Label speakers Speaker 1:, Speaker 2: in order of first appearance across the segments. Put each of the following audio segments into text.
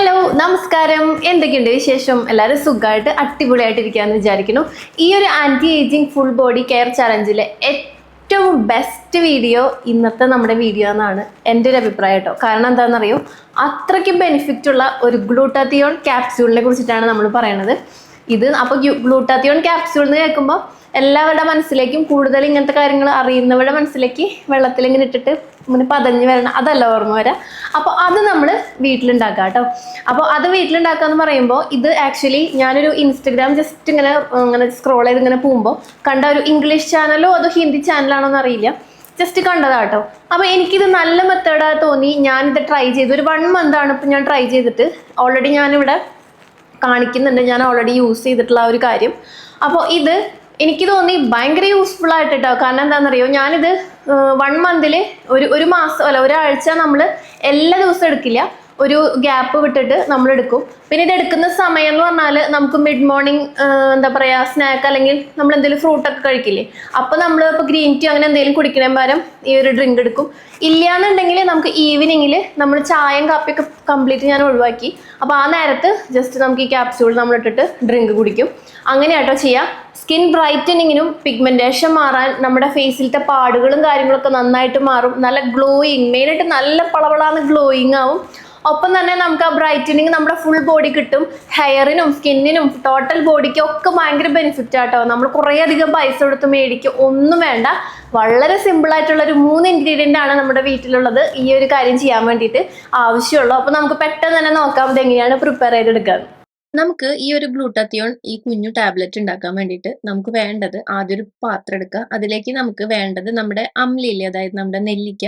Speaker 1: Hello നമസ്കാരം. എന്തൊക്കെയുണ്ട് വിശേഷം? എല്ലാവരും സുഖമായിട്ട് അടിപൊളിയായിട്ട് ഇരിക്കാമെന്ന് വിചാരിക്കുന്നു. ഈ ഒരു anti ageing full body care ചലഞ്ചിലെ ഏറ്റവും ബെസ്റ്റ് വീഡിയോ ഇന്നത്തെ നമ്മുടെ വീഡിയോ എന്നാണ് എന്റെ ഒരു അഭിപ്രായം കേട്ടോ. കാരണം എന്താണെന്നറിയോ? അത്രയ്ക്ക് ബെനിഫിറ്റ് ഉള്ള ഒരു ഗ്ലൂട്ടാത്തിയോൺ ക്യാപ്സ്യൂളിനെ കുറിച്ചിട്ടാണ് നമ്മൾ പറയണത്. ഇത് അപ്പോൾ ഗ്ലൂട്ടാത്തിയോൺ ക്യാപ്സ്യൂൾ എന്ന് കേൾക്കുമ്പോൾ എല്ലാവരുടെ മനസ്സിലേക്കും കൂടുതൽ ഇങ്ങനത്തെ കാര്യങ്ങൾ അറിയുന്നവരുടെ മനസ്സിലേക്ക് വെള്ളത്തിൽ ഇങ്ങനെ ഇട്ടിട്ട് ഇങ്ങനെ പതഞ്ഞ് വരണം അതല്ല ഓർമ്മ വരാം. അപ്പോൾ അത് നമ്മൾ വീട്ടിലുണ്ടാക്കുക കേട്ടോ. അപ്പോൾ അത് വീട്ടിലുണ്ടാക്കുക എന്ന് പറയുമ്പോൾ ഇത് ആക്ച്വലി ഞാനൊരു ഇൻസ്റ്റഗ്രാം ജസ്റ്റ് ഇങ്ങനെ ഇങ്ങനെ സ്ക്രോൾ ചെയ്ത് ഇങ്ങനെ പോകുമ്പോൾ കണ്ട ഒരു ഇംഗ്ലീഷ് ചാനലോ അതോ ഹിന്ദി ചാനലാണോ എന്ന് അറിയില്ല ജസ്റ്റ് കണ്ടതാ കേട്ടോ. അപ്പോൾ എനിക്കിത് നല്ല മെത്തേഡാ തോന്നി. ഞാനിത് ട്രൈ ചെയ്തു ഒരു വൺ മന്ത് ആണ് ഇപ്പം ഞാൻ ട്രൈ ചെയ്തിട്ട്. ഓൾറെഡി ഞാനിവിടെ കാണിക്കുന്നുണ്ട്. ഞാൻ ഓൾറെഡി യൂസ് ചെയ്തിട്ടുള്ള ഒരു കാര്യം. അപ്പോൾ ഇത് എനിക്ക് തോന്നി ഭയങ്കര യൂസ്ഫുൾ ആയിട്ട് കേട്ടോ കാരണം എന്താണെന്നറിയോ? ഞാനിത് വൺ മന്തിൽ ഒരു ഒരു മാസം അല്ല ഒരാഴ്ച നമ്മൾ എല്ലാ ദിവസവും എടുക്കില്ല. ഒരു ഗ്യാപ്പ് വിട്ടിട്ട് നമ്മൾ എടുക്കും. പിന്നെ ഇത് എടുക്കുന്ന സമയം എന്ന് പറഞ്ഞാൽ നമുക്ക് മിഡ് മോർണിംഗ് എന്താ പറയുക സ്നാക്ക് അല്ലെങ്കിൽ നമ്മൾ എന്തെങ്കിലും ഫ്രൂട്ട് ഒക്കെ കഴിക്കില്ലേ? അപ്പോൾ നമ്മൾ ഇപ്പോൾ ഗ്രീൻ ടീ അങ്ങനെ എന്തെങ്കിലും കുടിക്കണേ പകരം ഈ ഒരു ഡ്രിങ്ക് എടുക്കും. ഇല്ല ഇല്ലയെന്നുണ്ടെങ്കിൽ നമുക്ക് ഈവനിങ്ങിൽ നമ്മൾ ചായയും കാപ്പിയൊക്കെ കംപ്ലീറ്റ് ഞാൻ ഒഴിവാക്കി. അപ്പോൾ ആ നേരത്ത് ജസ്റ്റ് നമുക്ക് ഈ ക്യാപ്സ്യൂൾ നമ്മൾ ഇട്ടിട്ട് ഡ്രിങ്ക് കുടിക്കും. അങ്ങനെയാട്ടോ ചെയ്യാം. സ്കിൻ ബ്രൈറ്റനിങ്ങിനും പിഗ്മെന്റേഷൻ മാറാൻ നമ്മുടെ ഫേസിലത്തെ പാടുകളും കാര്യങ്ങളൊക്കെ നന്നായിട്ട് മാറും. നല്ല ഗ്ലോയിങ് മെയിനായിട്ട് നല്ല പളവളാന്ന് ഗ്ലോയിങ് ആവും. ഒപ്പം തന്നെ നമുക്ക് ആ ബ്രൈറ്റനിങ് നമ്മുടെ ഫുൾ ബോഡി കിട്ടും. ഹെയറിനും സ്കിന്നിനും ടോട്ടൽ ബോഡിക്കും ഒക്കെ ഭയങ്കര ബെനിഫിറ്റ് ആട്ടോ. നമ്മൾ കുറേ അധികം പൈസ കൊടുത്ത് മേടിക്കും. ഒന്നും വേണ്ട. വളരെ സിമ്പിൾ ആയിട്ടുള്ള ഒരു മൂന്ന് ഇൻഗ്രീഡിയന്റ് ആണ് നമ്മുടെ വീട്ടിലുള്ളത്. ഈ ഒരു കാര്യം ചെയ്യാൻ വേണ്ടിയിട്ട് ആവശ്യമുള്ളൂ. അപ്പോൾ നമുക്ക് പെട്ടെന്ന് തന്നെ നോക്കാം ഇത് എങ്ങനെയാണ് പ്രിപ്പയർ ചെയ്തെടുക്കുക.
Speaker 2: നമുക്ക് ഈ ഒരു ഗ്ലൂട്ടത്തിയോൺ ഈ കുഞ്ഞു ടാബ്ലറ്റ് ഉണ്ടാക്കാൻ വേണ്ടിയിട്ട് നമുക്ക് വേണ്ടത് ആദ്യം ഒരു പാത്രം എടുക്കുക. അതിലേക്ക് നമുക്ക് വേണ്ടത് നമ്മുടെ അമ്ലില്ലേ അതായത് നമ്മുടെ നെല്ലിക്ക.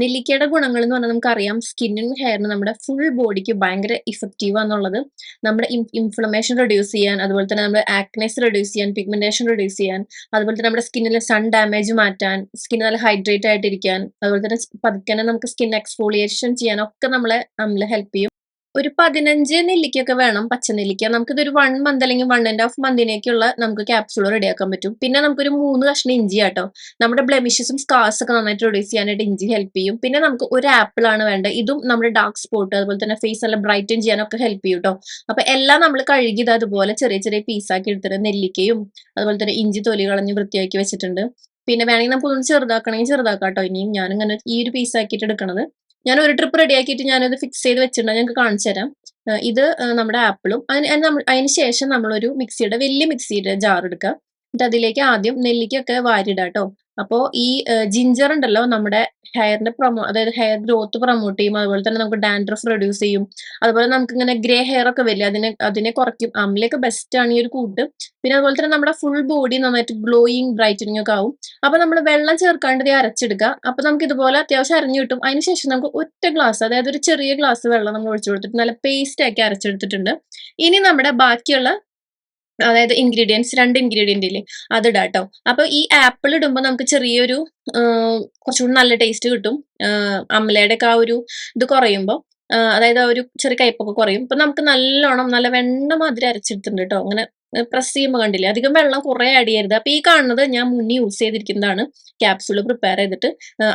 Speaker 2: നെല്ലിക്കയുടെ ഗുണങ്ങൾ എന്ന് പറഞ്ഞാൽ നമുക്കറിയാം സ്കിന്നിനും ഹെയറിനും നമ്മുടെ ഫുൾ ബോഡിക്ക് ഭയങ്കര ഇഫക്റ്റീവ് ആണെന്നുള്ളത്. നമ്മുടെ ഇൻഫ്ലമേഷൻ റെഡ്യൂസ് ചെയ്യാൻ അതുപോലെ തന്നെ നമ്മുടെ ആക്നെസ് റെഡ്യൂസ് ചെയ്യാൻ പിഗ്മെന്റേഷൻ റെഡ്യൂസ് ചെയ്യാൻ അതുപോലെ തന്നെ നമ്മുടെ സ്കിന്നിലെ സൺ ഡാമേജ് മാറ്റാൻ സ്കിൻ നല്ല ഹൈഡ്രേറ്റ് ആയിട്ടിരിക്കാൻ അതുപോലെ തന്നെ പതുക്കെ നമുക്ക് സ്കിൻ എക്സ്ഫോളിയേഷൻ ചെയ്യാൻ ഒക്കെ നമ്മളെ അമ്ല ഹെൽപ്പ് ചെയ്യും. ഒരു പതിനഞ്ച് നെല്ലിക്കൊക്കെ വേണം പച്ച നെല്ലിക്ക. പച്ചനെല്ലിക്ക നമുക്കിതൊരു വൺ മന്ത് അല്ലെങ്കിൽ വൺ ആൻഡ് ഹാഫ് മന്തിനേക്കുള്ള നമുക്ക് ക്യാപ്സൂൾ റെഡിയാക്കാൻ പറ്റും. പിന്നെ നമുക്കൊരു മൂന്ന് കഷ്ണം ഇഞ്ചി ആട്ടോ. നമ്മുടെ ബ്ലെമിഷസും സ്കാർസ് ഒക്കെ നന്നായിട്ട് റെഡ്യൂസ് ചെയ്യാനായിട്ട് ഇഞ്ചി ഹെൽപ്പ് ചെയ്യും. പിന്നെ നമുക്ക് ഒരു ആപ്പിൾ ആണ് വേണ്ടത്. ഇതും നമ്മുടെ ഡാർക്ക് സ്പോട്ട് അതുപോലെ തന്നെ ഫേസ് നല്ല ബ്രൈറ്റൻ ചെയ്യാനൊക്കെ ഹെൽപ്പ് ചെയ്യും കേട്ടോ അപ്പൊ എല്ലാം നമ്മൾ കഴുകിയത് അതുപോലെ ചെറിയ ചെറിയ പീസാക്കി എടുത്തിട്ട് നെല്ലിക്കയും അതുപോലെ തന്നെ ഇഞ്ചി തൊലി കളഞ്ഞ് വൃത്തിയാക്കി വെച്ചിട്ടുണ്ട്. പിന്നെ വേണമെങ്കിൽ നമുക്ക് ഒന്ന് ചെറുതാക്കണമെങ്കിൽ ചെറുതാക്കാം കേട്ടോ ഇനിയും ഞാനിങ്ങനെ ഈ ഒരു പീസാക്കിയിട്ട് എടുക്കണത്. ഞാൻ ഒരു ട്രിപ്പ് റെഡി ആക്കിയിട്ട് ഞാനത് ഫിക്സ് ചെയ്ത് വെച്ചിട്ടുണ്ട്. ഞങ്ങൾക്ക് കാണിച്ചു തരാം. ഇത് നമ്മുടെ ആപ്പിളും അതിന് ശേഷം നമ്മളൊരു മിക്സിയുടെ വലിയ മിക്സിയുടെ ജാർ എടുക്കുക എന്നിട്ട് അതിലേക്ക് ആദ്യം നെല്ലിക്കൊക്കെ വാരിയിടാം കേട്ടോ. അപ്പോൾ ഈ ജിഞ്ചർ ഉണ്ടല്ലോ നമ്മുടെ ഹെയറിന്റെ പ്രൊമോ അതായത് ഹെയർ ഗ്രോത്ത് പ്രൊമോട്ട് ചെയ്യും. അതുപോലെ തന്നെ നമുക്ക് ഡാൻഡ്രഫ് റെഡ്യൂസ് ചെയ്യും. അതുപോലെ നമുക്ക് ഇങ്ങനെ ഗ്രേ ഹെയർ ഒക്കെ വരില്ല അതിനെ അതിനെ കുറയ്ക്കും. അമ്മിലൊക്കെ ബെസ്റ്റ് ആണ് ഈ ഒരു കൂട്ട്. പിന്നെ അതുപോലെ തന്നെ നമ്മുടെ ഫുൾ ബോഡി നന്നായിട്ട് ഗ്ലോയിങ് ബ്രൈറ്റനിങ് ഒക്കെ ആവും. അപ്പൊ നമ്മൾ വെള്ളം ചേർക്കാണ്ട് ഇത് അരച്ചെടുക്കുക. അപ്പൊ നമുക്ക് ഇതുപോലെ അത്യാവശ്യം അരഞ്ഞു കിട്ടും. അതിനുശേഷം നമുക്ക് ഒറ്റ ഗ്ലാസ് അതായത് ഒരു ചെറിയ ഗ്ലാസ് വെള്ളം നമ്മൾ ഒഴിച്ചു കൊടുത്തിട്ട് നല്ല പേസ്റ്റ് ആക്കി അരച്ചെടുത്തിട്ടുണ്ട്. ഇനി നമ്മുടെ ബാക്കിയുള്ള അതായത് ഇൻഗ്രീഡിയൻസ് രണ്ട് ഇൻഗ്രീഡിയന്റ് ഇല്ലേ? അത് ഇടാം കേട്ടോ അപ്പൊ ഈ ആപ്പിൾ ഇടുമ്പോൾ നമുക്ക് ചെറിയൊരു കുറച്ചുകൂടി നല്ല ടേസ്റ്റ് കിട്ടും. അമ്മലയുടെ ഒക്കെ ആ ഒരു ഇത് കുറയുമ്പോൾ അതായത് ഒരു ചെറിയ കയ്പൊക്കെ കുറയും. ഇപ്പൊ നമുക്ക് നല്ലോണം നല്ല വെണ്ണ മാതിരി അരച്ചെടുത്തിട്ടുണ്ട് കേട്ടോ. അങ്ങനെ പ്രസ് ചെയ്യുമ്പോൾ കണ്ടില്ലേ? അധികം വെള്ളം കുറെ ആഡ് ചെയ്യരുത്. അപ്പൊ ഈ കാണുന്നത് ഞാൻ മുന്നേ യൂസ് ചെയ്തിരിക്കുന്നതാണ്. ക്യാപ്സൂൾ പ്രിപ്പയർ ചെയ്തിട്ട്.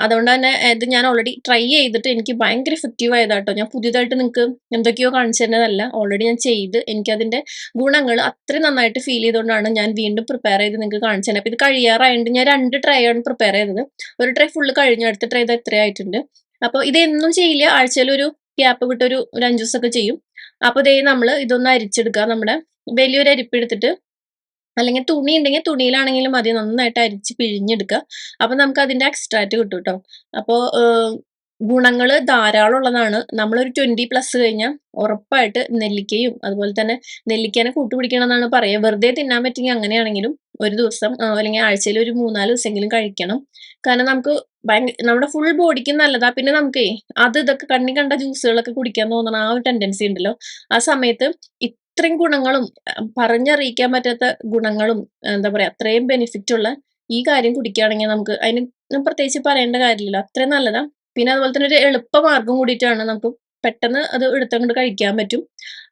Speaker 2: അതുകൊണ്ട് തന്നെ ഇത് ഞാൻ ഓൾറെഡി ട്രൈ ചെയ്തിട്ട് എനിക്ക് ഭയങ്കര ഇഫക്റ്റീവ് ആയതാട്ടോ ഞാൻ പുതിയതായിട്ട് നിങ്ങൾക്ക് എന്തൊക്കെയോ കാണിച്ചു തരുന്നതല്ല. ഓൾറെഡി ഞാൻ ചെയ്ത് എനിക്കതിന്റെ ഗുണങ്ങൾ അത്രയും നന്നായിട്ട് ഫീൽ ചെയ്തുകൊണ്ടാണ് ഞാൻ വീണ്ടും പ്രിപ്പയർ ചെയ്ത് നിങ്ങൾക്ക് കാണിച്ചു തന്നെ അപ്പൊ ഇത് കഴിയാറായിട്ട് ഞാൻ രണ്ട് ട്രൈ ആണ് പ്രിപ്പയർ ചെയ്തത്. ഒരു ട്രൈ ഫുള്ള് കഴിഞ്ഞു അടുത്ത ട്രൈ ഇത് എത്രയായിട്ടുണ്ട് അപ്പോൾ ഇതെന്നും ചെയ്യില്ല. ആഴ്ചയിൽ ഒരു ഗ്യാപ്പ് വിട്ടൊരു ഒരു അഞ്ചു ദിവസമൊക്കെ ചെയ്യും. അപ്പോൾ ദേ നമ്മൾ ഇതൊന്ന് അരിച്ചെടുക്കുക നമ്മുടെ വലിയൊരു അരിപ്പ് എടുത്തിട്ട് അല്ലെങ്കിൽ തുണി ഉണ്ടെങ്കിൽ തുണിയിലാണെങ്കിലും മതി. നന്നായിട്ട് അരിച്ച് പിഴിഞ്ഞെടുക്കുക അപ്പൊ നമുക്ക് അതിന്റെ എക്സ്ട്രാറ്റ് കിട്ടും കേട്ടോ അപ്പോൾ ഗുണങ്ങൾ ധാരാളം ഉള്ളതാണ് നമ്മളൊരു ട്വന്റി പ്ലസ് കഴിഞ്ഞാൽ ഉറപ്പായിട്ട് നെല്ലിക്കയും അതുപോലെ തന്നെ നെല്ലിക്കേനെ കൂട്ടുപിടിക്കണം എന്നാണ് പറയുക വെറുതെ തിന്നാൻ പറ്റുമെങ്കിൽ അങ്ങനെയാണെങ്കിലും ഒരു ദിവസം അല്ലെങ്കിൽ ആഴ്ചയിൽ ഒരു മൂന്നാൽ ദിവസമെങ്കിലും കഴിക്കണം. കാരണം നമുക്ക് നമ്മുടെ ഫുൾ ബോഡിക്ക് നല്ലതാ. പിന്നെ നമുക്കേ അത് ഇതൊക്കെ കണ്ണി കണ്ട ജ്യൂസുകളൊക്കെ കുടിക്കാൻ തോന്നണ ആ ഒരു ടെൻഡൻസി ഉണ്ടല്ലോ. ആ സമയത്ത് ഇത്രയും ഗുണങ്ങളും പറഞ്ഞറിയിക്കാൻ പറ്റാത്ത ഗുണങ്ങളും എന്താ പറയാ അത്രയും ബെനിഫിറ്റ് ഉള്ള ഈ കാര്യം കുടിക്കുകയാണെങ്കിൽ നമുക്ക് അതിന് പ്രത്യേകിച്ച് പറയേണ്ട കാര്യമില്ല അത്രയും നല്ലതാ. പിന്നെ അതുപോലെ തന്നെ ഒരു എളുപ്പ മാർഗം കൂടിയിട്ടാണ് നമുക്ക് പെട്ടെന്ന് അത് എടുത്തങ്ങോട്ട് കഴിക്കാൻ പറ്റും.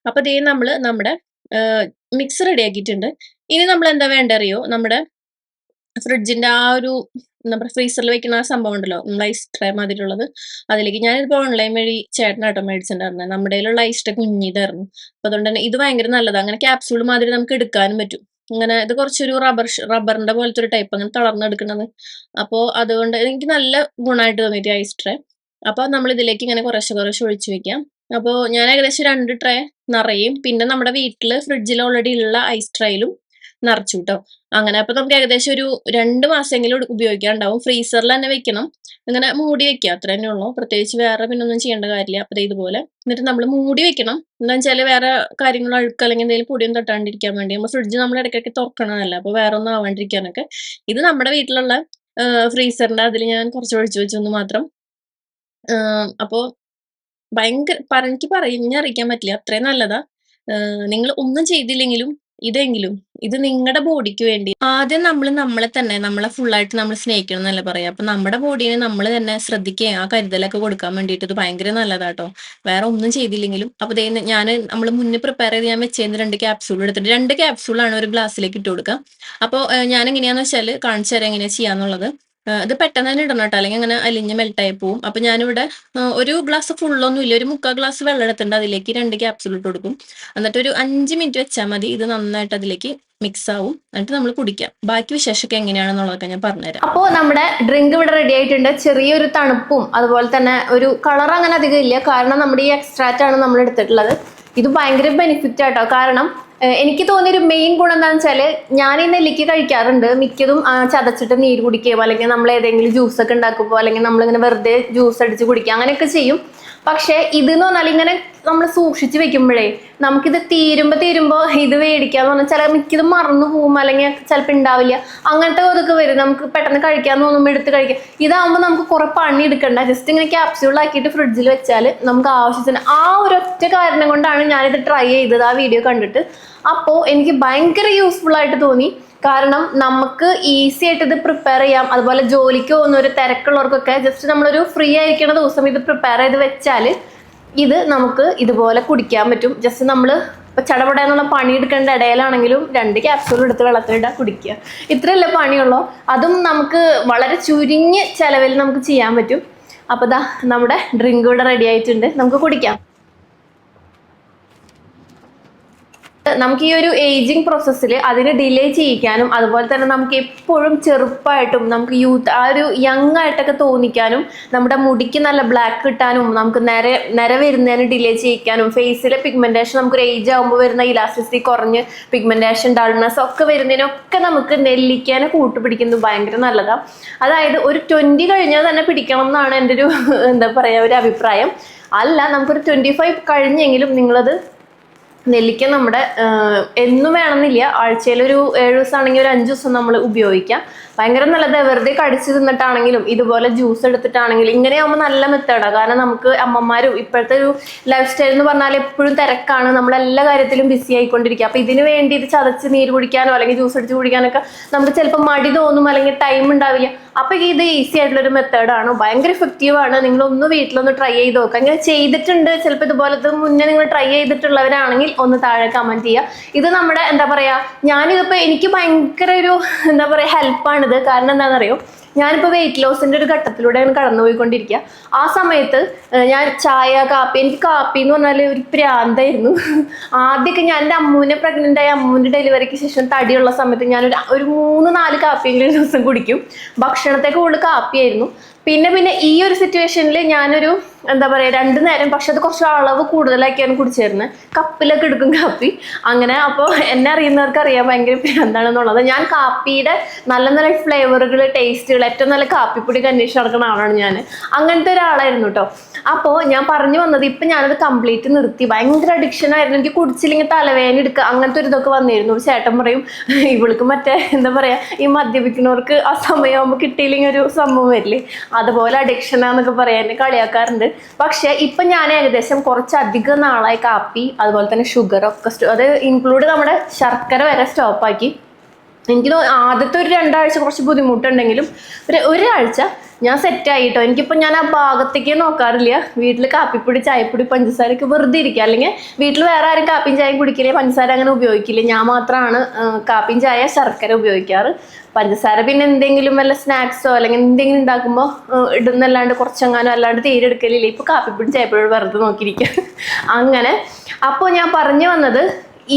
Speaker 2: അപ്പൊ ഇതേ നമ്മൾ നമ്മുടെ മിക്സ് റെഡി ആക്കിയിട്ടുണ്ട് ഇനി നമ്മൾ എന്താ വേണ്ട അറിയോ? നമ്മുടെ ഫ്രിഡ്ജിന്റെ ആ ഒരു നമ്മുടെ ഫ്രീസറിൽ വെക്കുന്ന ആ സംഭവം ഉണ്ടല്ലോ ഐസ് ട്രേ മാതിരിയുള്ളത്. അതിലേക്ക് ഞാനിപ്പോ ഓൺലൈൻ വഴി ചേട്ടനാട്ടോ മേടിച്ചിട്ടുണ്ടായിരുന്നത് നമ്മുടെ ഐസ് ട്രേ കുഞ്ഞിതായിരുന്നു. അപ്പൊ അതുകൊണ്ട് തന്നെ ഇത് ഭയങ്കര നല്ലതാണ് അങ്ങനെ ക്യാപ്സൂൾ മാതിരി നമുക്ക് എടുക്കാനും പറ്റും. അങ്ങനെ ഇത് കുറച്ചൊരു റബ്ബർ റബ്ബറിന്റെ പോലത്തെ ഒരു ടൈപ്പ് അങ്ങനെ തളർന്നെടുക്കുന്നത് അപ്പോൾ അതുകൊണ്ട് എനിക്ക് നല്ല ഗുണമായിട്ട് തോന്നിയിട്ട് ഐസ് ട്രേ അപ്പോൾ നമ്മൾ ഇതിലേക്ക് ഇങ്ങനെ കുറേശ്ശെ കുറച്ച് ഒഴിച്ചു വെക്കാം. അപ്പോൾ ഞാൻ ഏകദേശം രണ്ട് ട്രേ നിറയും. പിന്നെ നമ്മുടെ വീട്ടിൽ ഫ്രിഡ്ജിൽ ഓൾറെഡി ഉള്ള ഐസ് ട്രേയിലും നിറച്ചു കേട്ടോ അങ്ങനെ അപ്പൊ നമുക്ക് ഏകദേശം ഒരു രണ്ട് മാസമെങ്കിലും ഉപയോഗിക്കാൻ ഉണ്ടാവും ഫ്രീസറിൽ തന്നെ വെക്കണം. ഇങ്ങനെ മൂടി വെക്കുക. അത്ര തന്നെ ഉള്ളൂ. പ്രത്യേകിച്ച് വേറെ പിന്നെ ഒന്നും ചെയ്യേണ്ട കാര്യമില്ല. അപ്പൊ ഇതുപോലെ. എന്നിട്ട് നമ്മൾ മൂടി വെക്കണം. എന്താ വെച്ചാൽ വേറെ കാര്യങ്ങൾ അഴുക്ക് അല്ലെങ്കിൽ എന്തെങ്കിലും പൊടിയും തട്ടാണ്ടിരിക്കാൻ വേണ്ടി. നമ്മൾ ഫ്രിഡ്ജ് നമ്മൾ ഇടയ്ക്കൊക്കെ തുറക്കണമല്ല അപ്പൊ വേറെ ഒന്നും ആവാണ്ടിരിക്കാനൊക്കെ. ഇത് നമ്മുടെ വീട്ടിലുള്ള ഫ്രീസറിന്റെ അതിൽ ഞാൻ കുറച്ച് ഒഴിച്ചു വെച്ചൊന്ന് മാത്രം. അപ്പോൾ ഭയങ്കര എനിക്ക് പറഞ്ഞറിയിക്കാൻ പറ്റില്ല. അത്രയും നല്ലതാ. നിങ്ങൾ ഒന്നും ചെയ്തില്ലെങ്കിലും ഇതെങ്കിലും ഇത് നിങ്ങളുടെ ബോഡിക്ക് വേണ്ടി. ആദ്യം നമ്മൾ നമ്മളെ തന്നെ നമ്മളെ ഫുള്ളായിട്ട് നമ്മൾ സ്നേഹിക്കണം എന്നല്ല പറയാം. അപ്പൊ നമ്മുടെ ബോഡീനെ നമ്മൾ തന്നെ ശ്രദ്ധിക്കുക ആ കരുതലൊക്കെ കൊടുക്കാൻ വേണ്ടിയിട്ട് ഇത് ഭയങ്കര നല്ലതാട്ടോ. വേറെ ഒന്നും ചെയ്തില്ലെങ്കിലും അപ്പൊ ഞാൻ നമ്മൾ മുന്നേ പ്രിപ്പയർ ചെയ്ത് ഞാൻ വെച്ചേന്ന് രണ്ട് ക്യാപ്സൂൾ എടുത്തിട്ട് രണ്ട് ക്യാപ്സൂളാണ് ഒരു ഗ്ലാസ്സിലേക്ക് ഇട്ട് കൊടുക്കുക അപ്പോൾ ഞാൻ എങ്ങനെയാന്ന് വെച്ചാൽ കാണിച്ചു തരാം എങ്ങനെയാ ചെയ്യാന്നുള്ളത്. ഇത് പെട്ടെന്ന് തന്നെ ഇടണം കേട്ടോ. അല്ലെങ്കിൽ അങ്ങനെ അലിഞ്ഞ് മെൽട്ടായി പോവും. അപ്പൊ ഞാനിവിടെ ഒരു ഗ്ലാസ് ഫുള്ളൊന്നും ഇല്ല ഒരു മുക്കാൽ ഗ്ലാസ് വെള്ളം എടുത്തിട്ടുണ്ട്. അതിലേക്ക് രണ്ട് ക്യാപ്സൂൾ ഇട്ട് കൊടുക്കും. എന്നിട്ട് ഒരു അഞ്ച് മിനിറ്റ് വെച്ചാൽ മതി. ഇത് നന്നായിട്ട് അതിലേക്ക് മിക്സ് ആവും. എന്നിട്ട് നമ്മൾ കുടിക്കാം. ബാക്കി വിശേഷമൊക്കെ എങ്ങനെയാണെന്നുള്ളതൊക്കെ ഞാൻ പറഞ്ഞുതരാം.
Speaker 1: അപ്പോൾ നമ്മുടെ ഡ്രിങ്ക് ഇവിടെ റെഡി ആയിട്ടുണ്ട്. ചെറിയൊരു തണുപ്പും അതുപോലെ തന്നെ ഒരു കളർ അങ്ങനെ അധികം ഇല്ല. കാരണം നമ്മുടെ ഈ എക്സ്ട്രാക്റ്റ് ആണ് നമ്മൾ എടുത്തിട്ടുള്ളത്. ഇത് ഭയങ്കര ബെനിഫിറ്റ് ആട്ടോ. കാരണം എനിക്ക് തോന്നിയൊരു മെയിൻ ഗുണം എന്താണെന്ന് വെച്ചാൽ ഞാൻ ഈ നെല്ലിക്ക കഴിക്കാറുണ്ട്. മിക്കതും ചതച്ചിട്ട് നീര് കുടിക്കുകയോ അല്ലെങ്കിൽ നമ്മൾ ഏതെങ്കിലും ജ്യൂസ് ഒക്കെ ഉണ്ടാക്കുമ്പോൾ അല്ലെങ്കിൽ നമ്മളിങ്ങനെ വെറുതെ ജ്യൂസ് അടിച്ച് കുടിക്കുക അങ്ങനെയൊക്കെ ചെയ്യും. പക്ഷേ എന്ന് പറഞ്ഞാൽ ഇങ്ങനെ നമ്മൾ സൂക്ഷിച്ച് വെക്കുമ്പോഴേ നമുക്കിത് തീരുമ്പോൾ തീരുമ്പോൾ ഇത് മേടിക്കാന്ന് പറഞ്ഞാൽ ചില മിക്കതും മറന്നു പോകും അല്ലെങ്കിൽ ചിലപ്പോൾ ഉണ്ടാവില്ല അങ്ങനത്തെ ഇതൊക്കെ വരും. നമുക്ക് പെട്ടെന്ന് കഴിക്കാൻ തോന്നുമ്പോൾ എടുത്ത് കഴിക്കാം. ഇതാകുമ്പോൾ നമുക്ക് കുറെ പണി എടുക്കണ്ട. ജസ്റ്റ് ഇങ്ങനെ ക്യാപ്സ്യൂൾ ആക്കിയിട്ട് ഫ്രിഡ്ജിൽ വെച്ചാൽ നമുക്ക് ആവശ്യത്തിന് ആ ഒരു ഒരൊറ്റ കാരണം കൊണ്ടാണ് ഞാനിത് ട്രൈ ചെയ്തത്. ആ വീഡിയോ കണ്ടിട്ട്. അപ്പോൾ എനിക്ക് ഭയങ്കര യൂസ്ഫുൾ ആയിട്ട് തോന്നി. കാരണം നമുക്ക് ഈസി ആയിട്ട് ഇത് പ്രിപ്പയർ ചെയ്യാം. അതുപോലെ ജോലിക്ക് പോകുന്ന ഒരു തിരക്കുള്ളവർക്കൊക്കെ ജസ്റ്റ് നമ്മളൊരു ഫ്രീ ആയിരിക്കുന്ന ദിവസം ഇത് പ്രിപ്പയർ ചെയ്ത് വെച്ചാൽ ഇത് നമുക്ക് ഇതുപോലെ കുടിക്കാൻ പറ്റും. ജസ്റ്റ് നമ്മൾ ഇപ്പൊ ചടപട എന്നുള്ള പണിയെടുക്കേണ്ട ഇടയിലാണെങ്കിലും രണ്ട് ക്യാപ്സൂൾ എടുത്ത് വെള്ളത്തിലിടാൻ കുടിക്കുക. ഇത്രയല്ല പണിയുള്ളൂ. അതും നമുക്ക് വളരെ ചുരുങ്ങിയ ചിലവിൽ നമുക്ക് ചെയ്യാൻ പറ്റും. അപ്പോൾ ദാ നമ്മുടെ ഡ്രിങ്ക് ഇവിടെ റെഡി ആയിട്ടുണ്ട്. നമുക്ക് കുടിക്കാം. നമുക്ക് ഈ ഒരു ഏജിങ് പ്രോസസ്സിൽ അതിനെ ഡിലേ ചെയ്യിക്കാനും അതുപോലെ തന്നെ നമുക്ക് എപ്പോഴും ചെറുപ്പമായിട്ടും നമുക്ക് യൂത്ത് ആ ഒരു യങ് ആയിട്ടൊക്കെ തോന്നിക്കാനും നമ്മുടെ മുടിക്ക് നല്ല ബ്ലാക്ക് കിട്ടാനും നമുക്ക് നിര നിര വരുന്നതിന് ഡിലേ ചെയ്യിക്കാനും ഫേസിലെ പിഗ്മെന്റേഷൻ നമുക്കൊരു ഏജ് ആകുമ്പോൾ വരുന്ന ഇലാസ്റ്റിസിറ്റി കുറഞ്ഞ് പിഗ്മെന്റേഷൻ ഡൾനെസ് ഒക്കെ വരുന്നതിനൊക്കെ നമുക്ക് നെല്ലിക്കാനെ കൂട്ടുപിടിക്കുന്നത് ഭയങ്കര നല്ലതാണ് അതായത് ഒരു ട്വന്റി കഴിഞ്ഞാൽ തന്നെ പിടിക്കണം എന്നാണ് എന്റെ ഒരു എന്താ പറയുക ഒരു അഭിപ്രായം. അല്ല നമുക്കൊരു ട്വന്റി ഫൈവ് കഴിഞ്ഞെങ്കിലും നിങ്ങളത് നെല്ലിക്ക നമ്മുടെ എന്നും വേണമെന്നില്ല. ആഴ്ചയിൽ ഒരു ഏഴ് ദിവസം ആണെങ്കിൽ ഒരു അഞ്ച് ദിവസം നമ്മൾ ഉപയോഗിക്കാം. ഭയങ്കര നല്ലത്. വെറുതെ കടിച്ചു തിന്നിട്ടാണെങ്കിലും ഇതുപോലെ ജ്യൂസ് എടുത്തിട്ടാണെങ്കിലും ഇങ്ങനെയാകുമ്പോൾ നല്ല മെത്തേഡാണ് കാരണം നമുക്ക് അമ്മമാരും ഇപ്പോഴത്തെ ഒരു ലൈഫ് സ്റ്റൈൽ എന്ന് പറഞ്ഞാൽ എപ്പോഴും തിരക്കാണ്. നമ്മൾ എല്ലാ കാര്യത്തിലും ബിസി ആയിക്കൊണ്ടിരിക്കുക. അപ്പോൾ ഇതിന് വേണ്ടി ഇത് ചതച്ച് നീര് കുടിക്കാനോ അല്ലെങ്കിൽ ജ്യൂസ് അടിച്ച് കുടിക്കാനൊക്കെ നമുക്ക് ചിലപ്പോൾ മടി തോന്നും അല്ലെങ്കിൽ ടൈം ഉണ്ടാവില്ല. അപ്പോൾ ഇത് ഈസി ആയിട്ടുള്ള ആയിട്ടുള്ളൊരു മെത്തേഡാണ്. ഭയങ്കര എഫക്റ്റീവാണ് നിങ്ങളൊന്ന് വീട്ടിലൊന്ന് ട്രൈ ചെയ്ത് നോക്കുക ഇങ്ങനെ ചെയ്തിട്ടുണ്ട്. ചിലപ്പോൾ ഇതുപോലത്തെ മുന്നേ നിങ്ങൾ ട്രൈ ചെയ്തിട്ടുള്ളവരാണെങ്കിൽ ഒന്ന് താഴെ കമന്റ് ചെയ്യുക. ഇത് നമ്മുടെ എന്താ പറയുക ഞാനിതിപ്പോൾ എനിക്ക് ഭയങ്കര ഒരു എന്താ പറയുക ഹെൽപ്പാണിത് കാരണം എന്താണെന്നറിയോ? ഞാനിപ്പോൾ വെയിറ്റ് ലോസിന്റെ ഒരു ഘട്ടത്തിലൂടെയാണ് കടന്നുപോയിക്കൊണ്ടിരിക്കുക ആ സമയത്ത് ഞാൻ ചായ കാപ്പി എനിക്ക് കാപ്പി എന്ന് പറഞ്ഞാൽ ഒരു പ്രാന്തായിരുന്നു. ആദ്യമൊക്കെ ഞാൻ എന്റെ അമ്മൂനെ പ്രഗ്നന്റ് ആയ അമ്മൂന്റെ ഡെലിവറിക്ക് ശേഷം തടിയുള്ള സമയത്ത് ഞാനൊരു ഒരു മൂന്ന് നാല് കാപ്പിയെങ്കിലും ദിവസം കുടിക്കും. ഭക്ഷണത്തേക്ക് കൂടുതൽ കാപ്പിയായിരുന്നു. പിന്നെ പിന്നെ ഈ ഒരു സിറ്റുവേഷനിൽ ഞാനൊരു എന്താ പറയുക രണ്ട് നേരം പക്ഷെ അത് കുറച്ച് അളവ് കൂടുതലാക്കിയാണ് കുടിച്ചിരുന്നത് കപ്പിലൊക്കെ എടുക്കും കാപ്പി. അങ്ങനെ അപ്പോൾ എന്നെ അറിയുന്നവർക്ക് അറിയാൻ ഭയങ്കര എന്താണെന്നുള്ളത് ഞാൻ കാപ്പിയുടെ നല്ല നല്ല ഫ്ലേവറുകൾ ടേസ്റ്റുകൾ ഏറ്റവും നല്ല കാപ്പിപ്പൊടി അന്വേഷിച്ച് നടക്കുന്ന ആളാണ് ഞാൻ അങ്ങനത്തെ ഒരാളായിരുന്നു കേട്ടോ അപ്പോൾ ഞാൻ പറഞ്ഞു വന്നത് ഇപ്പം ഞാനത് കംപ്ലീറ്റ് നിർത്തി. ഭയങ്കര അഡിക്ഷൻ ആയിരുന്നു. എനിക്ക് കുടിച്ചില്ലെങ്കിൽ തലവേദന എടുക്കുക അങ്ങനത്തെ ഒരു ഇതൊക്കെ വന്നിരുന്നു. ചേട്ടൻ പറയും ഇവൾക്ക് മറ്റേ എന്താ പറയുക ഈ മദ്യപിക്കുന്നവർക്ക് ആ സമയമാകുമ്പോൾ കിട്ടിയില്ലെങ്കിൽ ഒരു സംഭവം വരില്ലേ? അതുപോലെ അഡിക്ഷൻ എന്നൊക്കെ പറയാൻ കളിയാക്കാറുണ്ട്. പക്ഷെ ഇപ്പം ഞാൻ ഏകദേശം കുറച്ചധികം നാളായി കാപ്പി അതുപോലെ തന്നെ ഷുഗർ ഒക്കെ അത് ഇൻക്ലൂഡ് നമ്മുടെ ശർക്കര വരെ സ്റ്റോപ്പാക്കി എനിക്ക് ആദ്യത്തെ ഒരു രണ്ടാഴ്ച കുറച്ച് ബുദ്ധിമുട്ടുണ്ടെങ്കിലും ഒരു ഒരാഴ്ച ഞാൻ സെറ്റ് ആയിട്ടോ? എനിക്കിപ്പോൾ ഞാൻ ആ ഭാഗത്തേക്ക് നോക്കാറില്ല. വീട്ടിൽ കാപ്പിപ്പൊടി ചായപ്പൊടി പഞ്ചസാരയൊക്കെ വെറുതെ ഇരിക്കുക. അല്ലെങ്കിൽ വീട്ടിൽ വേറെ ആരും കാപ്പിയും ചായയും കുടിക്കില്ല പഞ്ചസാര അങ്ങനെ ഉപയോഗിക്കില്ല. ഞാൻ മാത്രമാണ് കാപ്പിയും ചായ ശർക്കര ഉപയോഗിക്കാറ്. പഞ്ചസാര പിന്നെ എന്തെങ്കിലും വല്ല സ്നാക്സോ അല്ലെങ്കിൽ എന്തെങ്കിലും ഉണ്ടാക്കുമ്പോൾ ഇടുന്നല്ലാണ്ട് കുറച്ചെങ്ങാനും അല്ലാണ്ട് തീരെ എടുക്കലില്ല. ഇപ്പോൾ കാപ്പിപ്പൊടി ചായപ്പൊടി വെറുതെ നോക്കിയിരിക്കുക അങ്ങനെ. അപ്പോൾ ഞാൻ പറഞ്ഞു വന്നത്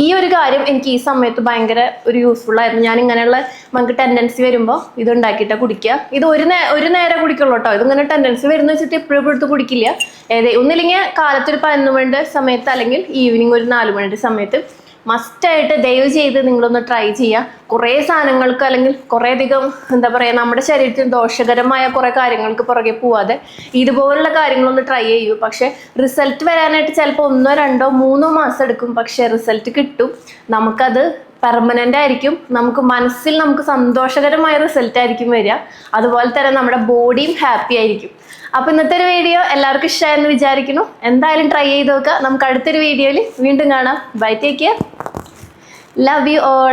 Speaker 1: ഈ ഒരു കാര്യം എനിക്ക് ഈ സമയത്ത് ഭയങ്കര ഒരു യൂസ്ഫുൾ ആയിരുന്നു. ഞാൻ ഇങ്ങനെയുള്ള നമുക്ക് ടെൻഡൻസി വരുമ്പോൾ ഇത് ഉണ്ടാക്കിയിട്ട് കുടിക്കുക. ഇത് ഒരു നേ ഒരു നേരം കുടിക്കുള്ളൂ കേട്ടോ ഇതിങ്ങനെ ടെൻഡൻസി വരുന്ന വെച്ചിട്ട് എപ്പോഴും എടുത്ത് കുടിക്കില്ല. ഏതെ ഒന്നില്ലെങ്കിൽ കാലത്തൊരു പതിനൊന്ന് മണിയുടെ സമയത്ത് അല്ലെങ്കിൽ ഈവനിങ് ഒരു നാല് മണിയുടെ സമയത്ത് മസ്റ്റായിട്ട് ദയവ് ചെയ്ത് നിങ്ങളൊന്ന് ട്രൈ ചെയ്യുക കുറേ സാധനങ്ങൾക്ക് അല്ലെങ്കിൽ കുറേ അധികം എന്താ പറയുക നമ്മുടെ ശരീരത്തിന് ദോഷകരമായ കുറേ കാര്യങ്ങൾക്ക് പുറകെ പോവാതെ ഇതുപോലുള്ള കാര്യങ്ങളൊന്ന് ട്രൈ ചെയ്യൂ. പക്ഷേ റിസൾട്ട് വരാനായിട്ട് ചിലപ്പോൾ ഒന്നോ രണ്ടോ മൂന്നോ മാസം എടുക്കും. പക്ഷേ റിസൾട്ട് കിട്ടും. നമുക്കത് പെർമനന്റ് ആയിരിക്കും. നമുക്ക് മനസ്സിൽ നമുക്ക് സന്തോഷകരമായ റിസൾട്ട് ആയിരിക്കും വരിക. അതുപോലെ തന്നെ നമ്മുടെ ബോഡിയും ഹാപ്പി ആയിരിക്കും. അപ്പോൾ ഇന്നത്തെ ഒരു വീഡിയോ എല്ലാവർക്കും ഇഷ്ടമായെന്ന് വിചാരിക്കുന്നു. എന്തായാലും ട്രൈ ചെയ്ത് നോക്കുക. നമുക്ക് അടുത്തൊരു വീഡിയോയിൽ വീണ്ടും കാണാം. Bye take care love you all